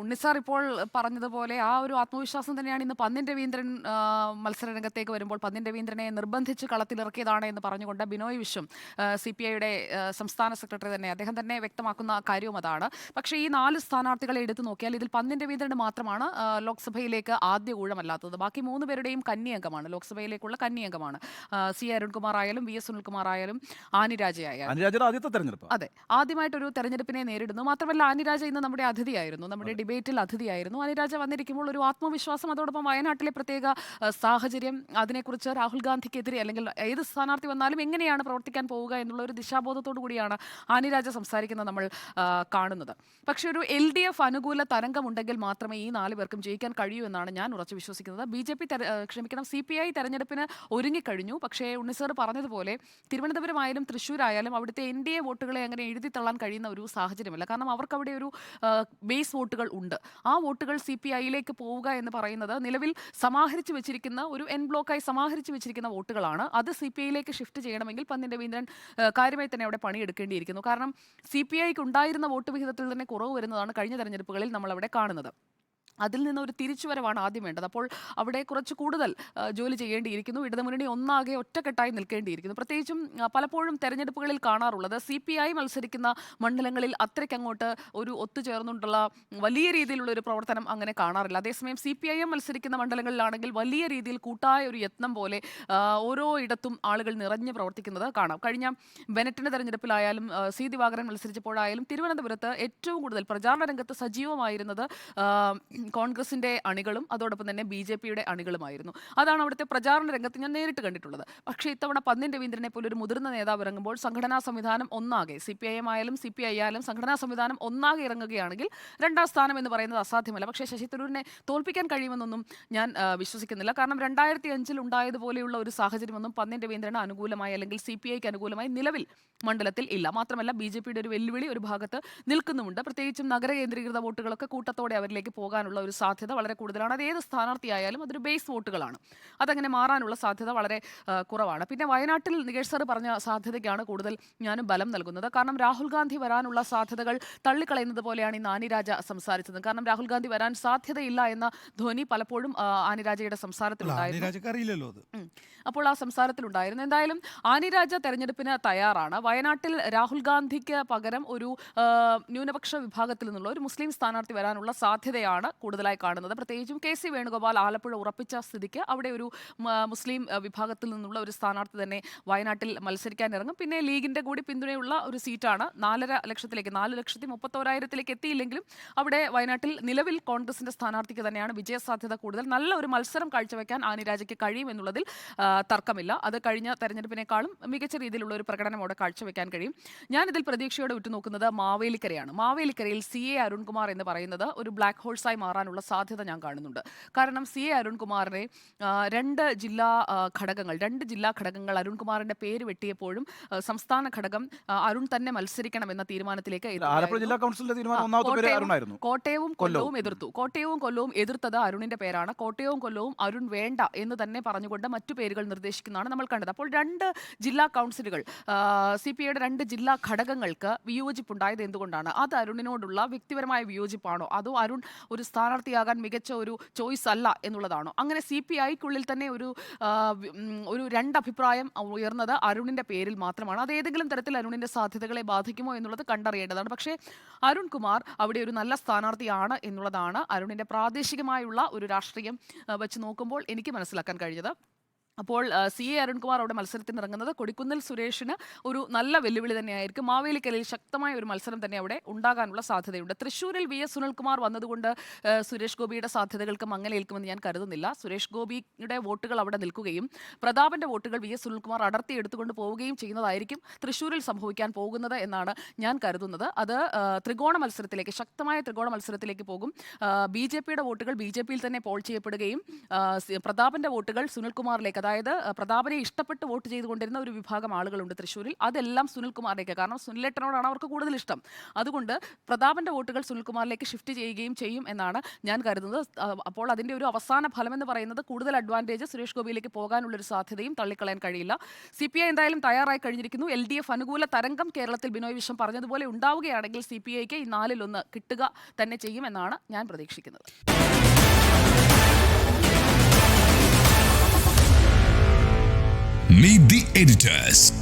ഉണ്ണിസാർ ഇപ്പോൾ പറഞ്ഞതുപോലെ ആ ഒരു ആത്മവിശ്വാസം തന്നെയാണ് ഇന്ന് പന്നിൻ രവീന്ദ്രൻ മത്സര രംഗത്തേക്ക് വരുമ്പോൾ പന്നിൻ രവീന്ദ്രനെ നിർബന്ധിച്ച് കളത്തിലിറക്കിയതാണ് എന്ന് പറഞ്ഞുകൊണ്ട് ബിനോയ് വിശ്വം സി പി ഐയുടെ സംസ്ഥാന സെക്രട്ടറി തന്നെ അദ്ദേഹം തന്നെ വ്യക്തമാക്കുന്ന കാര്യവും അതാണ്. പക്ഷേ ഈ നാല് സ്ഥാനാർത്ഥികളെ എടുത്തു നോക്കിയാൽ ഇതിൽ പന്നിൻ രവീന്ദ്രന് മാത്രമാണ് ലോക്സഭയിലേക്ക് ആദ്യ ഊഴമല്ലാത്തത്. ബാക്കി മൂന്ന് പേരുടെയും കന്നി അംഗമാണ് ലോക്സഭയിലേക്കുള്ള കന്നി അംഗമാണ് സി അരുൺകുമാർ ആയാലും വി എസ് സുനിൽകുമാർ ആയാലും ആനിരാജ ആയാലും. ആദ്യത്തെ തെരഞ്ഞെടുപ്പ്. അതെ. ആദ്യമായിട്ടൊരു തെരഞ്ഞെടുപ്പിനെ നേരിടുന്നു. മാത്രമല്ല ആനിരാജ ഇന്ന് നമ്മുടെ അതിഥിയായിരുന്നു. നമ്മുടെ ഡിബേറ്റിൽ അതിഥിയായിരുന്നു. അനിരാജ വന്നിരിക്കുമ്പോൾ ഒരു ആത്മവിശ്വാസം അതോടൊപ്പം വയനാട്ടിലെ പ്രത്യേക സാഹചര്യം അതിനെക്കുറിച്ച് രാഹുൽ ഗാന്ധിക്കെതിരെ അല്ലെങ്കിൽ ഏത് സ്ഥാനാർത്ഥി വന്നാലും എങ്ങനെയാണ് പ്രവർത്തിക്കാൻ പോവുക എന്നുള്ള ഒരു ദിശാബോധത്തോടു കൂടിയാണ് അനിരാജ സംസാരിക്കുന്നത് നമ്മൾ കാണുന്നത്. പക്ഷേ ഒരു എൽ ഡി എഫ് അനുകൂല തരംഗമുണ്ടെങ്കിൽ മാത്രമേ ഈ നാല് പേർക്കും ജയിക്കാൻ കഴിയൂ എന്നാണ് ഞാൻ ഉറച്ചു വിശ്വസിക്കുന്നത്. ബി ജെ പി ക്ഷമിക്കണം സി പി ഐ തെരഞ്ഞെടുപ്പിന് ഒരുങ്ങിക്കഴിഞ്ഞു. പക്ഷേ ഉണ്ണിസാർ പറഞ്ഞതുപോലെ തിരുവനന്തപുരമായാലും തൃശ്ശൂരായാലും അവിടുത്തെ എൻ ഡി എ വോട്ടുകളെ അങ്ങനെ എഴുതി തള്ളാൻ കഴിയുന്ന ഒരു സാഹചര്യമല്ല. കാരണം അവർക്ക് അവിടെ ഒരു ബേസ് വോട്ടുകൾ ഉണ്ട്. ആ വോട്ടുകൾ സി പി ഐയിലേക്ക് പോവുക എന്ന് പറയുന്നത് നിലവിൽ സമാഹരിച്ചു വെച്ചിരിക്കുന്ന ഒരു എൻ ബ്ലോക്കായി സമാഹരിച്ചു വെച്ചിരിക്കുന്ന വോട്ടുകളാണ്. അത് സി പി ഐയിലേക്ക് ഷിഫ്റ്റ് ചെയ്യണമെങ്കിൽ പന്നി രവീന്ദ്രൻ കാര്യമായി തന്നെ അവിടെ പണിയെടുക്കേണ്ടിയിരിക്കുന്നു. കാരണം സി പി ഐക്ക് ഉണ്ടായിരുന്ന വോട്ട് വിഹിതത്തിൽ തന്നെ കുറവ് വരുന്നതാണ് കഴിഞ്ഞ തെരഞ്ഞെടുപ്പുകളിൽ നമ്മൾ അവിടെ കാണുന്നത്. അതിൽ നിന്ന് ഒരു തിരിച്ചുവരവാണ് ആദ്യം വേണ്ടത്. അപ്പോൾ അവിടെ കുറച്ച് കൂടുതൽ ജോലി ചെയ്യേണ്ടിയിരിക്കുന്നു. ഇടതുമുന്നണി ഒന്നാകെ ഒറ്റക്കെട്ടായി നിൽക്കേണ്ടിയിരിക്കുന്നു. പ്രത്യേകിച്ചും പലപ്പോഴും തെരഞ്ഞെടുപ്പുകളിൽ കാണാറുള്ളത് സി പി ഐ മത്സരിക്കുന്ന മണ്ഡലങ്ങളിൽ അത്രയ്ക്കങ്ങോട്ട് ഒരു ഒത്തുചേർന്നുകൊണ്ടുള്ള വലിയ രീതിയിലുള്ള ഒരു പ്രവർത്തനം അങ്ങനെ കാണാറില്ല. അതേസമയം സി പി ഐ എം മത്സരിക്കുന്ന മണ്ഡലങ്ങളിലാണെങ്കിൽ വലിയ രീതിയിൽ കൂട്ടായ ഒരു യത്നം പോലെ ഓരോ ഇടത്തും ആളുകൾ നിറഞ്ഞു പ്രവർത്തിക്കുന്നത് കാണാം. കഴിഞ്ഞ ബെനറ്റിന്റെ തെരഞ്ഞെടുപ്പിലായാലും സി ദിവാകരൻ മത്സരിച്ചപ്പോഴായാലും തിരുവനന്തപുരത്ത് ഏറ്റവും കൂടുതൽ പ്രചാരണ രംഗത്ത് സജീവമായിരുന്നത് കോൺഗ്രസിന്റെ അണികളും അതോടൊപ്പം തന്നെ ബി ജെ പിയുടെ അണികളുമായിരുന്നു. അതാണ് അവിടുത്തെ പ്രചാരണ രംഗത്ത് ഞാൻ നേരിട്ട് കണ്ടിട്ടുള്ളത്. പക്ഷേ ഇത്തവണ പന്നിൻ രവീന്ദ്രനെ പോലെ ഒരു മുതിർന്ന നേതാവ് ഇറങ്ങുമ്പോൾ സംഘടനാ സംവിധാനം ഒന്നാകെ സി പി ഐ എം ആയാലും സി പി ഐ ആയാലും സംഘടനാ സംവിധാനം ഒന്നാകെ ഇറങ്ങുകയാണെങ്കിൽ രണ്ടാം സ്ഥാനം എന്ന് പറയുന്നത് അസാധ്യമല്ല. പക്ഷേ ശശി തരൂരിനെ തോൽപ്പിക്കാൻ കഴിയുമെന്നൊന്നും ഞാൻ വിശ്വസിക്കുന്നില്ല. കാരണം രണ്ടായിരത്തി അഞ്ചിൽ ഉണ്ടായതുപോലെയുള്ള ഒരു സാഹചര്യമൊന്നും പന്നിൻ രവീന്ദ്രന് അനുകൂലമായി അല്ലെങ്കിൽ സി പി ഐക്ക് അനുകൂലമായി നിലവിൽ മണ്ഡലത്തിൽ ഇല്ല. മാത്രമല്ല ബി ജെ പിയുടെ ഒരു വെല്ലുവിളി ഒരു ഭാഗത്ത് നിൽക്കുന്നുമുണ്ട്. പ്രത്യേകിച്ചും നഗര കേന്ദ്രീകൃത വോട്ടുകളൊക്കെ കൂട്ടത്തോടെ അവരിലേക്ക് പോകാനുള്ള ഒരു സാധ്യത വളരെ കൂടുതലാണ്. അത് ഏത് സ്ഥാനാർത്ഥിയായാലും അതൊരു ബേസ് വോട്ടുകളാണ്. അതങ്ങനെ മാറാനുള്ള സാധ്യത വളരെ കുറവാണ്. പിന്നെ വയനാട്ടിൽ നികേഷ് സാർ പറഞ്ഞ സാധ്യതയ്ക്കാണ് കൂടുതൽ ഞാനും ബലം നൽകുന്നത്. കാരണം രാഹുൽ ഗാന്ധി വരാനുള്ള സാധ്യതകൾ തള്ളിക്കളയുന്നത് പോലെയാണ് ഈ ആനിരാജ സംസാരിച്ചത്. കാരണം രാഹുൽ ഗാന്ധി വരാൻ സാധ്യതയില്ല എന്ന ധ്വനി പലപ്പോഴും ആനിരാജയുടെ സംസാരത്തിലുണ്ടായിരുന്നു. അപ്പോൾ ആ സംസാരത്തിലുണ്ടായിരുന്നു. എന്തായാലും ആനിരാജ തെരഞ്ഞെടുപ്പിന് തയ്യാറാണ്. വയനാട്ടിൽ രാഹുൽ ഗാന്ധിക്ക് പകരം ഒരു ന്യൂനപക്ഷ വിഭാഗത്തിൽ നിന്നുള്ള ഒരു മുസ്ലിം സ്ഥാനാർത്ഥി വരാനുള്ള സാധ്യതയാണ് കൂടുതലായി കാണുന്നത്. പ്രത്യേകിച്ചും കെ സി വേണുഗോപാൽ ആലപ്പുഴ ഉറപ്പിച്ച സ്ഥിതിക്ക് അവിടെ ഒരു മുസ്ലിം വിഭാഗത്തിൽ നിന്നുള്ള ഒരു സ്ഥാനാർത്ഥി തന്നെ വയനാട്ടിൽ മത്സരിക്കാൻ ഇറങ്ങും. പിന്നെ ലീഗിന്റെ കൂടി പിന്തുണയുള്ള ഒരു സീറ്റാണ്. നാലര ലക്ഷത്തിലേക്ക് നാല് ലക്ഷത്തി മുപ്പത്തോരായിരത്തിലേക്ക് എത്തിയില്ലെങ്കിലും അവിടെ വയനാട്ടിൽ നിലവിൽ കോൺഗ്രസിന്റെ സ്ഥാനാർത്ഥിക്ക് തന്നെയാണ് വിജയസാധ്യത കൂടുതൽ. നല്ല ഒരു മത്സരം കാഴ്ചവെക്കാൻ ആനിരാജയ്ക്ക് കഴിയും എന്നുള്ളതിൽ തർക്കമില്ല. അത് കഴിഞ്ഞ തെരഞ്ഞെടുപ്പിനേക്കാളും മികച്ച രീതിയിലുള്ള ഒരു പ്രകടനം അവിടെ കാഴ്ചവെക്കാൻ കഴിയും. ഞാനിതിൽ പ്രതീക്ഷയോടെ ഉറ്റുനോക്കുന്നത് മാവേലിക്കരയാണ്. മാവേലിക്കരയിൽ സി എ അരുൺകുമാർ എന്ന് പറയുന്നത് ഒരു ബ്ലാക്ക് ഹോൾസായി മാറാനുള്ള സാധ്യത ഞാൻ കാണുന്നുണ്ട്. കാരണം സി എ അരുൺകുമാറിനെ രണ്ട് ജില്ലാ ഘടകങ്ങൾ രണ്ട് ജില്ലാ ഘടകങ്ങൾ അരുൺകുമാറിന്റെ പേര് വെട്ടിയപ്പോഴും സംസ്ഥാന ഘടകം അരുൺ തന്നെ മത്സരിക്കണം എന്ന തീരുമാനത്തിലേക്ക് കോട്ടയവും- കൊല്ലവും. എതിർത്തു. കോട്ടയവും കൊല്ലവും എതിർത്തത് അരുണിന്റെ പേരാണ്. കോട്ടയവും കൊല്ലവും അരുൺ വേണ്ട എന്ന് തന്നെ പറഞ്ഞുകൊണ്ട് മറ്റു പേരുകൾ നിർദ്ദേശിക്കുന്നതാണ് നമ്മൾ കണ്ടത്. അപ്പോൾ രണ്ട് ജില്ലാ കൗൺസിലുകൾ സി പി ഐയുടെ രണ്ട് ജില്ലാ ഘടകങ്ങൾക്ക് വിയോജിപ്പുണ്ടായത് എന്തുകൊണ്ടാണ്? അത് അരുണിനോടുള്ള വ്യക്തിപരമായ വിയോജിപ്പാണോ? അതോ അരുൺ ഒരു സ്ഥാനാർത്ഥിയാകാൻ മികച്ച ഒരു ചോയ്സ് അല്ല എന്നുള്ളതാണോ. അങ്ങനെ സി പി ഐക്കുള്ളിൽ തന്നെ ഒരു ഒരു രണ്ടഭിപ്രായം ഉയർന്നത് അരുണിന്റെ പേരിൽ മാത്രമാണ്. അത് ഏതെങ്കിലും തരത്തിൽ അരുണിന്റെ സാധ്യതകളെ ബാധിക്കുമോ എന്നുള്ളത് കണ്ടറിയേണ്ടതാണ്. പക്ഷേ അരുൺകുമാർ അവിടെ ഒരു നല്ല സ്ഥാനാർത്ഥിയാണ് എന്നുള്ളതാണ് അരുണിന്റെ പ്രാദേശികമായുള്ള ഒരു രാഷ്ട്രീയം വെച്ച് നോക്കുമ്പോൾ എനിക്ക് മനസ്സിലാക്കാൻ കഴിഞ്ഞത്. അപ്പോൾ സി എ അരുൺകുമാർ അവിടെ മത്സരത്തിന് ഇറങ്ങുന്നത് കൊടിക്കുന്നിൽ സുരേഷിന് ഒരു നല്ല വെല്ലുവിളി തന്നെയായിരിക്കും. മാവേലിക്കരയിൽ ശക്തമായ ഒരു മത്സരം തന്നെ അവിടെ ഉണ്ടാകാനുള്ള സാധ്യതയുണ്ട്. തൃശ്ശൂരിൽ വി എസ് സുനിൽകുമാർ വന്നതുകൊണ്ട് സുരേഷ് ഗോപിയുടെ സാധ്യതകൾക്ക് മങ്ങലേൽക്കുമെന്ന് ഞാൻ കരുതുന്നില്ല. സുരേഷ് ഗോപിയുടെ വോട്ടുകൾ അവിടെ നിൽക്കുകയും പ്രതാപന്റെ വോട്ടുകൾ വി എസ് സുനിൽകുമാർ അടർത്തി എടുത്തുകൊണ്ട് പോവുകയും ചെയ്യുന്നതായിരിക്കും തൃശ്ശൂരിൽ സംഭവിക്കാൻ പോകുന്നത് എന്നാണ് ഞാൻ കരുതുന്നത്. അത് ത്രികോണ മത്സരത്തിലേക്ക് ശക്തമായ ത്രികോണ മത്സരത്തിലേക്ക് പോകും. ബി ജെ പിയുടെ വോട്ടുകൾ ബി ജെ പിയിൽ തന്നെ പോൾ ചെയ്യപ്പെടുകയും പ്രതാപന്റെ വോട്ടുകൾ സുനിൽകുമാറിലേക്ക് അതായത് പ്രതാപനെ ഇഷ്ടപ്പെട്ട് വോട്ട് ചെയ്തുകൊണ്ടിരുന്ന ഒരു വിഭാഗം ആളുകളുണ്ട് തൃശ്ശൂരിൽ. അതെല്ലാം സുനിൽകുമാറിലേക്ക്. കാരണം സുനിലേട്ടനോടാണ് അവർക്ക് കൂടുതൽ ഇഷ്ടം. അതുകൊണ്ട് പ്രതാപന്റെ വോട്ടുകൾ സുനിൽകുമാറിലേക്ക് ഷിഫ്റ്റ് ചെയ്യുകയും ചെയ്യും എന്നാണ് ഞാൻ കരുതുന്നത്. അപ്പോൾ അതിന്റെ ഒരു അവസാന ഫലം എന്ന് പറയുന്നത് കൂടുതൽ അഡ്വാന്റേജ് സുരേഷ് ഗോപിയിലേക്ക് പോകാനുള്ള ഒരു സാധ്യതയും തള്ളിക്കളയാൻ കഴിയില്ല. സി പി ഐ എന്തായാലും തയ്യാറായി കഴിഞ്ഞിരിക്കുന്നു. എൽ ഡി എഫ് അനുകൂല തരംഗം കേരളത്തിൽ ബിനോയ് വിശ്വം പറഞ്ഞതുപോലെ ഉണ്ടാവുകയാണെങ്കിൽ സി പി ഐക്ക് ഈ നാലിലൊന്ന് കിട്ടുക തന്നെ ചെയ്യുമെന്നാണ് ഞാൻ പ്രതീക്ഷിക്കുന്നത്. The editors.